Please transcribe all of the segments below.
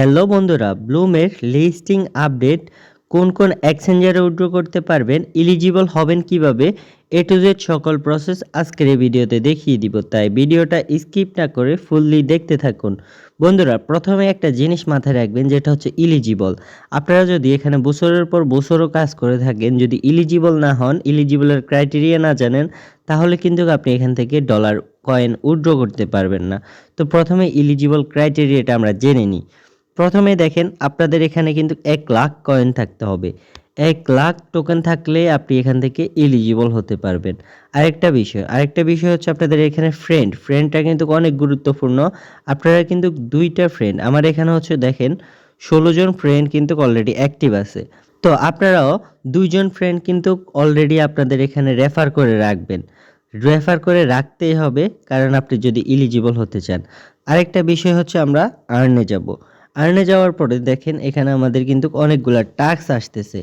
Hello বন্ধুরা ব্লুমের listing update কোন কোন এক্সচেঞ্জারে উইথড্র করতে পারবেন এলিজিবল হবেন কীভাবে এ টু জেড সকল প্রসেস আজকের এই ভিডিওতে দেখিয়ে দিব। তাই ভিডিওটা স্কিপ না করে ফুললি দেখতে থাকুন। বন্ধুরা, প্রথমে একটা জিনিস মাথায় রাখবেন, যেটা হচ্ছে ইলিজিবল আপনারা যদি এখানে বছরের পর বছরও কাজ করে থাকেন, যদি ইলিজিবল না হন ইলিজিবলের ক্রাইটেরিয়া না জানেন, তাহলে কিন্তু আপনি এখান থেকে ডলার কয়েন উইথড্র করতে পারবেন না। তো প্রথমে ইলিজিবল ক্রাইটেরিয়াটা আমরা জেনে নিই। প্রথমে দেখেন আপনাদের এখানে কিন্তু এক লাখ কয়েন থাকতে হবে। এক লাখ টোকেন থাকলে আপনি এখান থেকে এলিজিবল হতে পারবেন। আরেকটা বিষয় আরেকটা বিষয় হচ্ছে আপনাদের এখানে ফ্রেন্ড ফ্রেন্ডটা কিন্তু অনেক গুরুত্বপূর্ণ। আপনারা কিন্তু দুইটা ফ্রেন্ড আমার এখানে হচ্ছে দেখেন ষোলো জন ফ্রেন্ড কিন্তু অলরেডি অ্যাক্টিভ আছে। তো আপনারাও দুইজন ফ্রেন্ড কিন্তু অলরেডি আপনাদের এখানে রেফার করে রাখবেন। রেফার করে রাখতেই হবে, কারণ আপনি যদি ইলিজিবল হতে চান। আরেকটা বিষয় হচ্ছে আমরা আর্নে যাব। আর্নে যাওয়ার পরে দেখেন এখানে আমাদের কিন্তু অনেকগুলা টাস্ক আসতেছে।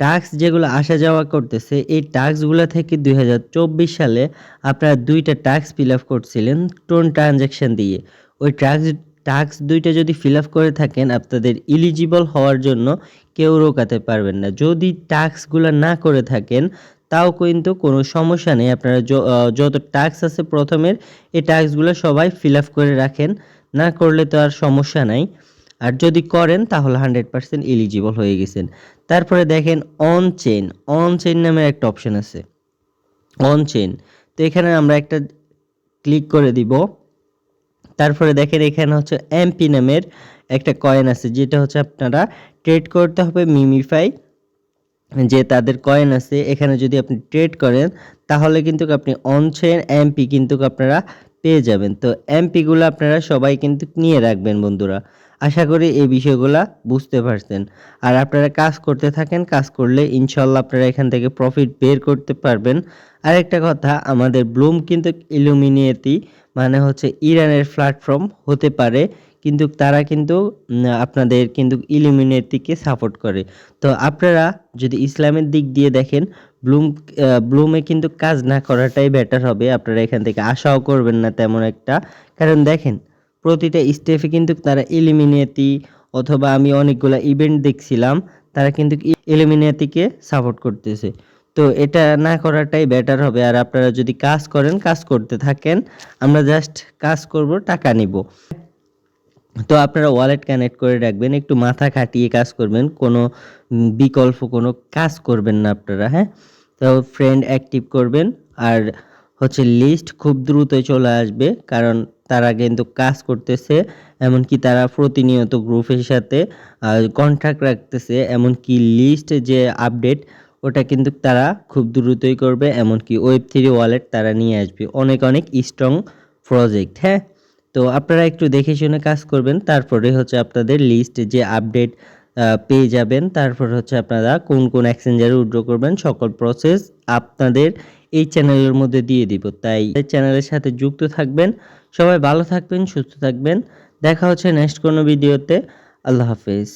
টাস্ক যেগুলো আসা যাওয়া করতেছে, এই টাস্কগুলো থেকে দুই হাজার চব্বিশ সালে আপনারা দুইটা টাস্ক ফিল আপ করছিলেন টোন ট্রানজ্যাকশন দিয়ে। ওই টাস্ক টাস্ক দুইটা যদি ফিল আপ করে থাকেন, আপনাদের ইলিজিবল হওয়ার জন্য কেউ রোকাতে পারবেন না। যদি টাস্কগুলো না করে থাকেন, তাও কিন্তু কোনো সমস্যা নেই। আপনারা যত টাস্ক আছে প্রথমের, এই টাস্কগুলো সবাই ফিল আপ করে রাখেন। না করলে তো আর সমস্যা নাই। আর যদি করেন, তাহলে হান্ড্রেড পার্সেন্ট এলিজিবল হয়ে গেছেন। তারপরে দেখেন অন চেন অন চেন নামের একটা অপশন আছে। অন চেন তো এখানে আমরা একটা ক্লিক করে দিব। তারপরে দেখেন, এখানে হচ্ছে এমপি নামের একটা কয়েন আছে, যেটা হচ্ছে আপনারা ট্রেড করতে হবে মিমিফাই যে তাদের কয়েন আছে। এখানে যদি আপনি ট্রেড করেন, তাহলে কিন্তু আপনি অন অনচেন এমপি কিন্তু আপনারা পেয়ে যাবেন। তো এমপিগুলো আপনারা সবাই কিন্তু নিয়ে রাখবেন বন্ধুরা। আশা করি এই বিষয়গুলো বুঝতে পারছেন। আর আপনারা কাজ করতে থাকেন, কাজ করলে ইনশাল্লাহ আপনারা এখান থেকে প্রফিট বের করতে পারবেন। আরেকটা কথা, আমাদের ব্লুম কিন্তু ইলুমিনিয়েতি মানে হচ্ছে ইরানের প্ল্যাটফর্ম হতে পারে, কিন্তু তারা কিন্তু আপনাদের কিন্তু ইলুমিনেটিকে সাপোর্ট করে। তো আপনারা যদি ইসলামের দিক দিয়ে দেখেন ব্লুম ব্লুমে কিন্তু কাজ না করাটাই বেটার হবে। আপনারা এখান থেকে আশাও করবেন না তেমন একটা। কারণ দেখেন প্রতিটা স্টেপে কিন্তু তারা ইলিমিনেটি অথবা আমি অনেকগুলো ইভেন্ট দেখছিলাম, তারা কিন্তু ইলিমিনেটিকে সাপোর্ট করতেছে। তো এটা না করাটাই বেটার হবে। আর আপনারা যদি কাজ করেন, কাজ করতে থাকেন, আমরা জাস্ট কাজ করব, টাকা নিব। তো আপনারা ওয়ালেট কানেক্ট করে রাখবেন, একটু মাথা খাটিয়ে কাজ করবেন, কোনো বিকল্প কোনো কাজ করবেন না আপনারা হ্যাঁ? তো ফ্রেন্ড অ্যাক্টিভ করবেন, আর হচ্ছে লিস্ট খুব দ্রুতই চলে আসবে, কারণ তারা কিন্তু কাজ করতেছে, এমনকি তারা প্রতিনিয়ত গ্রুপের সাথে কন্ট্রাক্ট রাখতেছে, এমনকি লিস্ট যে আপডেট ওটা কিন্তু তারা খুব দ্রুতই করবে, এমনকি ওয়েব থ্রি ওয়ালেট তারা নিয়ে আসবে। অনেক অনেক স্ট্রং প্রজেক্ট হ্যাঁ? তো আপনারা একটু দেখে শুনে কাজ করবেন, তারপরে হচ্ছে আপনাদের লিস্ট যে আপডেট পেয়ে যাবেন, তারপর হচ্ছে আপনারা কোন কোন এক্সচেঞ্জারে উইথড্র করবেন, সকল প্রসেস আপনাদের এই চ্যানেলের মধ্যে দিয়ে দিব। তাই চ্যানেলের সাথে যুক্ত থাকবেন। সবাই ভালো থাকবেন, সুস্থ থাকবেন। দেখা হচ্ছে নেক্সট কোনো ভিডিওতে। আল্লাহ হাফেজ।